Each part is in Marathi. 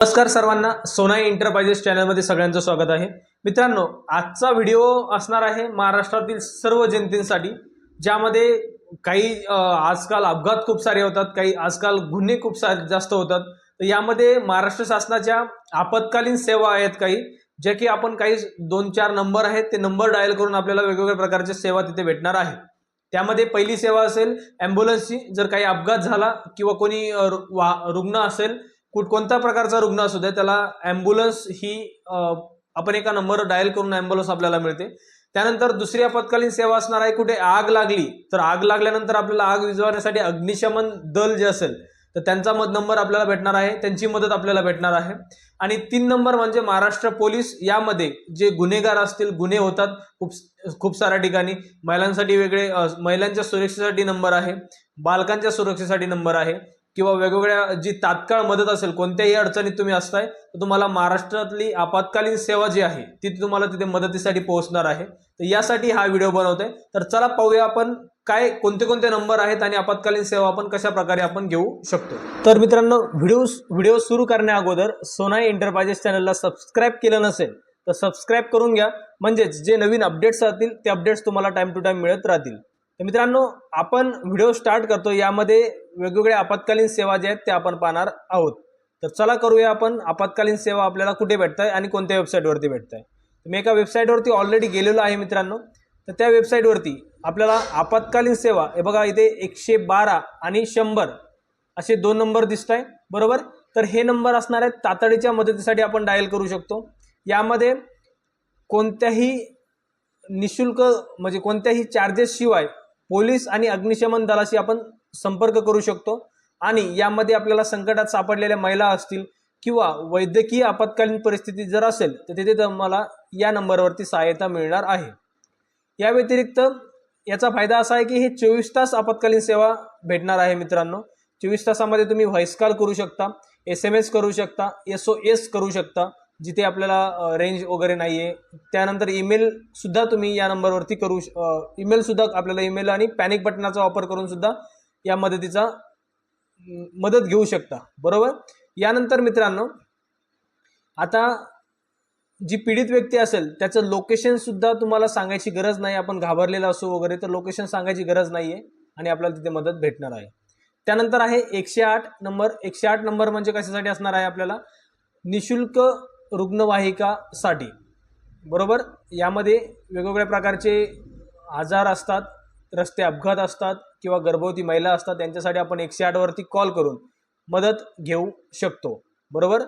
नमस्कार सर्वांना सोनाई एंटरप्राइजेस चॅनलमध्ये सगळ्यांचं स्वागत आहे. मित्रांनो आजचा व्हिडिओ असणार आहे महाराष्ट्रातील सर्व जनतेसाठी ज्यामध्ये काही आजकाल अपघात खूप सारे होतात काही आजकाल गुन्हे खूप सारे जास्त होतात. तर यामध्ये महाराष्ट्र शासनाच्या आपत्कालीन सेवा आहेत काही ज्या की आपण काही दोन चार नंबर आहेत ते नंबर डायल करून आपल्याला वेगवेगळ्या प्रकारच्या सेवा तिथे भेटणार आहे. त्यामध्ये पहिली सेवा असेल ॲम्ब्युलन्सची जर काही अपघात झाला किंवा कोणी वा रुग्ण असेल कुठ कोणत्या प्रकारचा रुग्ण असू दे त्याला ॲम्ब्युलन्स ही आपण एका नंबर डायल करून ॲम्ब्युलन्स आपल्याला मिळते. त्यानंतर दुसरी आपत्कालीन सेवा असणार आहे कुठे आग लागली तर आग लागल्यानंतर आपल्याला आग विझवण्यासाठी अग्निशमन दल जे असेल तर त्यांचा मद नंबर आपल्याला भेटणार आहे त्यांची मदत आपल्याला भेटणार आहे. आणि तीन नंबर म्हणजे महाराष्ट्र पोलीस यामध्ये जे गुन्हेगार असतील गुन्हे होतात खूप खूप साऱ्या ठिकाणी. महिलांसाठी वेगळे महिलांच्या सुरक्षेसाठी नंबर आहे बालकांच्या सुरक्षेसाठी नंबर आहे. किंवा वेगवेगळ्या जी तात्काळ मदत असेल कोणत्याही अडचणीत तुम्ही असताय तर तुम्हाला महाराष्ट्रातली आपत्कालीन सेवा जी आहे ती तुम्हाला तिथे मदतीसाठी पोहोचणार आहे. तर यासाठी हा व्हिडिओ बनवतोय. तर चला पाहूया आपण काय कोणते कोणते नंबर आहेत आणि आपत्कालीन सेवा आपण कशा प्रकारे आपण घेऊ शकतो. तर मित्रांनो व्हिडिओ व्हिडिओ सुरू करण्या अगोदर सोनाई एंटरप्राइजेस चॅनलला सबस्क्राईब केलं नसेल तर सबस्क्राईब करून घ्या. म्हणजेच जे नवीन अपडेट्स राहतील ते अपडेट्स तुम्हाला टाइम टू टाइम मिळत राहतील. तर मित्रांनो आपण व्हिडिओ स्टार्ट करतो. यामध्ये वेगवेगळ्या आपत्कालीन सेवा ज्या आहेत त्या आपण पाहणार आहोत. तर चला करूया आपण आपत्कालीन सेवा आपल्याला कुठे भेटत आहे आणि कोणत्या वेबसाईटवरती भेटत आहे मी एका वेबसाईटवरती ऑलरेडी गेलेलो आहे मित्रांनो. तर त्या वेबसाईटवरती आपल्याला आपत्कालीन सेवा हे बघा इथे एकशे बारा आणि शंभर असे दोन नंबर दिसत आहे बरोबर? तर हे नंबर असणार आहेत तातडीच्या मदतीसाठी आपण डायल करू शकतो. यामध्ये कोणत्याही निशुल्क म्हणजे कोणत्याही चार्जेसशिवाय पोलीस आणि अग्निशमन दलाशी आपण संपर्क करू शकतो. आणि यामध्ये आपल्याला संकटात सापडलेल्या महिला असतील किंवा वैद्यकीय आपत्कालीन परिस्थिती जर असेल तर तिथे तुम्हाला या नंबरवरती सहायता मिळणार आहे. या व्यतिरिक्त याचा फायदा असा आहे की हे चोवीस तास आपत्कालीन सेवा भेटणार आहे मित्रांनो. चोवीस तासामध्ये तुम्ही व्हॉइस कॉल करू शकता एस एम एस करू शकता एस ओ एस करू शकता जिथे आपल्याला रेंज वगैरे नाही आहे त्यानंतर ईमेलसुद्धा तुम्ही या नंबरवरती करू ईमेलसुद्धा आपल्याला ईमेल आणि पॅनिक बटनाचा वापर करून सुद्धा या मदतीचा मदत घेऊ शकता. बरोबर? यानंतर मित्रांनो आता जी पीडित व्यक्ती असेल त्याचं लोकेशनसुद्धा तुम्हाला सांगायची गरज नाही. आपण घाबरलेलं असो वगैरे तर लोकेशन सांगायची गरज नाही आहे आणि आपल्याला तिथे मदत भेटणार आहे. त्यानंतर आहे एकशे आठ नंबर. एकशे आठ नंबर म्हणजे कशासाठी असणार आहे आपल्याला? निशुल्क रुग्णवाहिकासाठी. बरोबर? यामध्ये वेगवेगळ्या प्रकारचे आजार असतात रस्ते अपघात असतात किंवा गर्भवती महिला असतात त्यांच्यासाठी आपण एकशे आठवरती कॉल करून मदत घेऊ शकतो. बरोबर?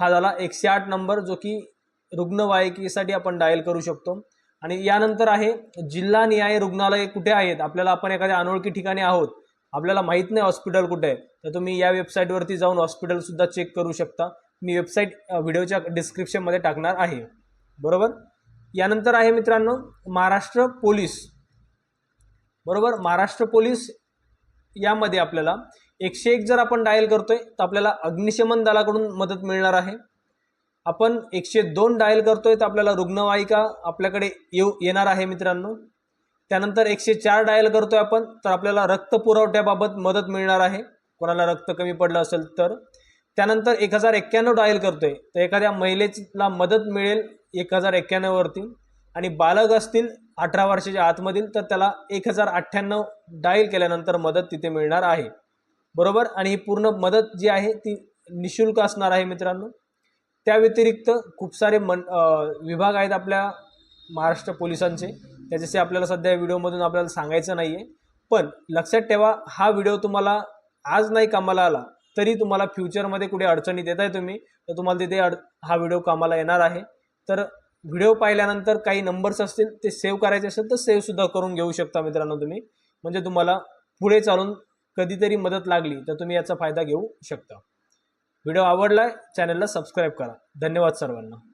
हा झाला एकशे आठ नंबर जो की रुग्णवाहिकेसाठी आपण डायल करू शकतो. आणि यानंतर आहे जिल्हा न्याय रुग्णालय कुठे आहेत? आपल्याला आपण एखाद्या अनोळखी ठिकाणी आहोत. आपल्याला माहीत नाही हॉस्पिटल कुठे आहे. तर तुम्ही या वेबसाईटवरती जाऊन हॉस्पिटलसुद्धा चेक करू शकता. मी वेबसाईट व्हिडिओच्या डिस्क्रिप्शनमध्ये टाकणार आहे. बरोबर? यानंतर आहे मित्रांनो महाराष्ट्र पोलीस. बरोबर? महाराष्ट्र पोलीस यामध्ये आपल्याला एकशे एक जर आपण डायल करतोय तर आपल्याला अग्निशमन दलाकडून मदत मिळणार आहे. आपण एकशे दोन डायल करतोय तर आपल्याला रुग्णवाहिका आपल्याकडे येऊ येणार आहे मित्रांनो. त्यानंतर एकशे चार डायल करतोय आपण तर आपल्याला रक्त पुरवठ्याबाबत मदत मिळणार आहे. कोणाला रक्त कमी पडलं असेल तर. त्यानंतर एक हजार एक्क्याण्णव डायल करतोय तर एखाद्या महिलेला मदत मिळेल एक हजार एक्क्याण्णववरती. आणि बालक असतील अठरा वर्षाच्या आतमधील तर त्याला एक हजार अठ्ठ्याण्णव डायल केल्यानंतर मदत तिथे मिळणार आहे. बरोबर? आणि ही पूर्ण मदत जी आहे ती निशुल्क असणार आहे मित्रांनो. त्या व्यतिरिक्त खूप सारे मन विभाग आहेत आपल्या महाराष्ट्र पोलिसांचे. त्याच्याशी आपल्याला सध्या व्हिडिओमधून आपल्याला सांगायचं नाही आहे पण लक्षात ठेवा हा व्हिडिओ तुम्हाला आज नाही कामाला आला तरी तुम्हाला फ्युचरमध्ये कुठे अडचणीत येत आहे तुम्ही तर तुम्हाला तिथे अड हा व्हिडिओ कामाला येणार आहे. तर व्हिडिओ पाहिल्यानंतर काही नंबर्स असतील ते सेव्ह करायचे असेल तर सेव्हसुद्धा करून घेऊ शकता मित्रांनो तुम्ही. म्हणजे तुम्हाला पुढे चालून कधीतरी मदत लागली तर तुम्ही याचा फायदा घेऊ शकता. व्हिडिओ आवडला चॅनलला सबस्क्राईब करा. धन्यवाद सर्वांना.